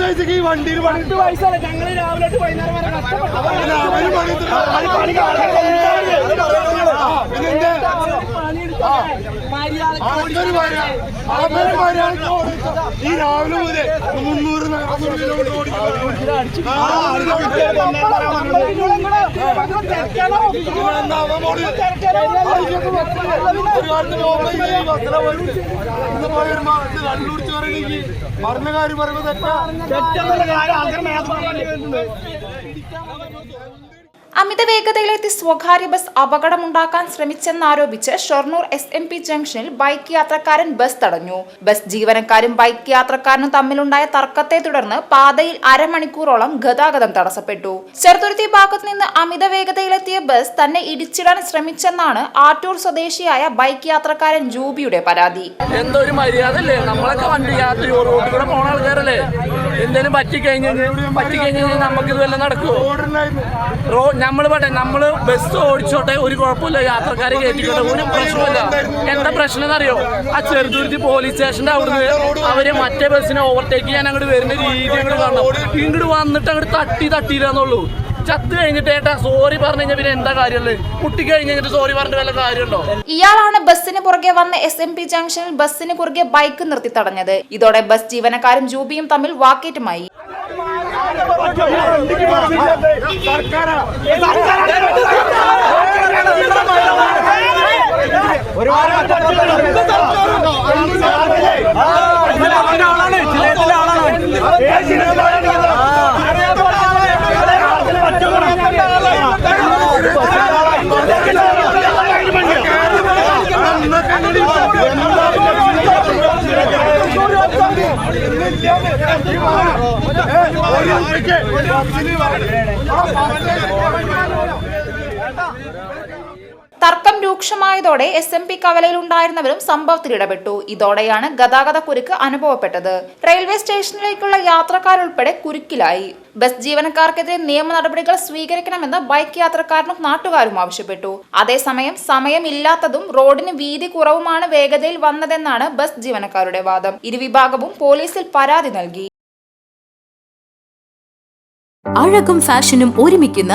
പൈസക്ക് ഈ വണ്ടിയിൽ പണി പത്ത് പൈസ ഞങ്ങൾ രാവിലെ വൈകുന്നേരം വരെ കഷ്ടപ്പെട്ടു. വരുമ്പോ ഇത് കണ്ടുപിടിച്ച് പറയണെങ്കിൽ പറഞ്ഞ കാര്യം പറയുമ്പോ തെറ്റാ മേധമാറുണ്ട് അമിത വേഗതയിലെത്തി സ്വകാര്യ ബസ് അപകടമുണ്ടാക്കാൻ ശ്രമിച്ചെന്നാരോപിച്ച് ഷൊർണൂർ എസ് എം പി ജംഗ്ഷനിൽ ബൈക്ക് യാത്രക്കാരൻ ബസ് തടഞ്ഞു. ബസ് ജീവനക്കാരും ബൈക്ക് യാത്രക്കാരനും തമ്മിലുണ്ടായ തർക്കത്തെ തുടർന്ന് പാതയിൽ അരമണിക്കൂറോളം ഗതാഗതം തടസ്സപ്പെട്ടു. ചെറുതുരുത്തി ഭാഗത്ത് നിന്ന് അമിത വേഗതയിലെത്തിയ ബസ് തന്നെ ഇടിച്ചിടാൻ ശ്രമിച്ചെന്നാണ് ആറ്റൂർ സ്വദേശിയായ ബൈക്ക് യാത്രക്കാരൻ ജൂബിയുടെ പരാതി. എന്തോ ഒരു മര്യാദ എന്തേലും പറ്റി കഴിഞ്ഞ് പറ്റി കഴിഞ്ഞ് നമുക്ക് ഇതുവല്ല നടക്കുമോ റോഡ് നമ്മൾ പറ്റേ നമ്മൾ ബസ് ഓടിച്ചോട്ടെ ഒരു കുഴപ്പമില്ല. യാത്രക്കാരെ കയറ്റിക്കോട്ടെ ഒരു പ്രശ്നമില്ല എന്താ പ്രശ്നം എന്നറിയോ ആ ചെറുതുരുത്തി പോലീസ് സ്റ്റേഷന്റെ അവിടുന്ന് അവർ മറ്റേ ബസ്സിനെ ഓവർടേക്ക് ചെയ്യാൻ അങ്ങോട്ട് വരുന്ന രീതി അങ്ങോട്ട് കാണണം. ഇങ്ങോട്ട് വന്നിട്ട് അങ്ങോട്ട് തട്ടി തട്ടിയില്ലെന്നുള്ളൂ. ചത്ത് കഴിഞ്ഞിട്ട് ഏട്ടാ സോറി പറഞ്ഞു കഴിഞ്ഞാൽ പിന്നെ എന്താ കാര്യമുള്ളത് കുട്ടി കഴിഞ്ഞ് കഴിഞ്ഞിട്ട് സോറി പറഞ്ഞിട്ട് വല്ല കാര്യമുണ്ടോ? ഇയാളാണ് ബസ്സിന് പുറകെ വന്ന എസ് എം പി ജംഗ്ഷനിൽ ബസ്സിന് കുറുകെ ബൈക്ക് നിർത്തി തടഞ്ഞത്. ഇതോടെ ബസ് ജീവനക്കാരും ജൂബിയും തമ്മിൽ വാക്കേറ്റുമായി. സർക്കാരാ തർക്കം രൂക്ഷമായതോടെ എസ് എം പി കവലയിലുണ്ടായിരുന്നവരും സംഭവത്തിൽ ഇടപെട്ടു. ഇതോടെയാണ് ഗതാഗത കുരുക്ക് അനുഭവപ്പെട്ടത്. റെയിൽവേ സ്റ്റേഷനിലേക്കുള്ള യാത്രക്കാരുൾപ്പെടെ കുരുക്കിലായി. ബസ് ജീവനക്കാർക്കെതിരെ നിയമ നടപടികൾ സ്വീകരിക്കണമെന്ന് ബൈക്ക് യാത്രക്കാരനും നാട്ടുകാരും ആവശ്യപ്പെട്ടു. അതേസമയം സമയമില്ലാത്തതും റോഡിന് വീതി കുറവുമാണ് വേഗതയിൽ വന്നതെന്നാണ് ബസ് ജീവനക്കാരുടെ വാദം. ഇരുവിഭാഗവും പോലീസിൽ പരാതി നൽകി. അഴകും ഫാഷനും ഒരുമിക്കുന്ന